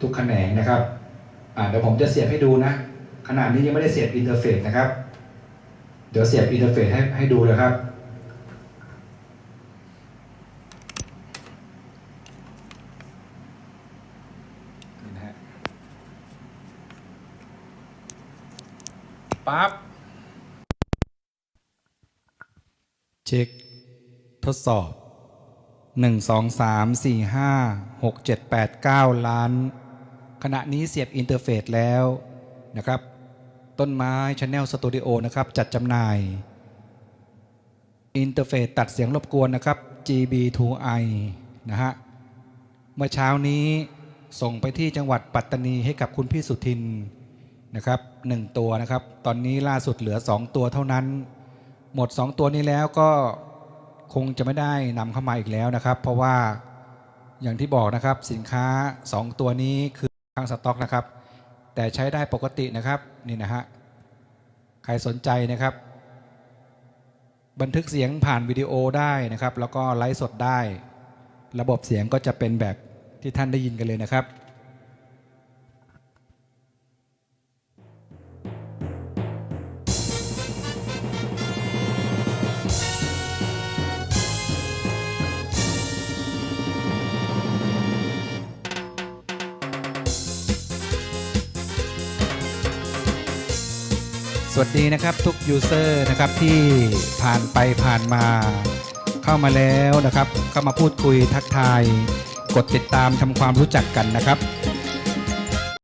ทุกแขนงนะครับเดี๋ยวผมจะเสียบให้ดูนะขณะนี้ยังไม่ได้เสียบอินเทอร์เฟซนะครับ เดี๋ยวเสียบอินเทอร์เฟซให้ให้ดูนะครับปั๊บเช็ค ทดสอบ 1 2 3 4 5 6 7 8 9 ล้าน ขณะนี้เสียบอินเทอร์เฟซแล้วนะครับ ต้นไม้ช n แนลสตูดิโอนะครับ จัดจำหน่าย อินเทอร์เฟซตัดเสียงรบกวนนะครับ GB2i นะฮะ เมื่อเช้านี้ส่งไปที่จังหวัดปัตตานีให้กับคุณพี่สุทินนะครับหนึ่งตัวนะครับ ตอนนี้ล่าสุดเหลือ 2 ตัวเท่านั้น หมด 2 ตัวนี้แล้วก็คงจะไม่ได้นำเข้ามาอีกแล้วนะครับ เพราะว่าอย่างที่บอกนะครับสินค้า 2 ตัวนี้คือ ข้างสต็อกนะครับ แต่ใช้ได้ปกตินะครับนี่นะฮะใครสนใจนะครับ บันทึกเสียงผ่านวิดีโอได้นะครับ แล้วก็ไลฟ์สดได้ ระบบเสียงก็จะเป็นแบบที่ท่านได้ยินกันเลยนะครับ สวัสดีนะครับทุกยูเซอร์นะครับที่ผ่านไปผ่านมาเข้ามาแล้วนะครับ เข้ามาพูดคุยทักทาย กดติดตามทำความรู้จักกันนะครับ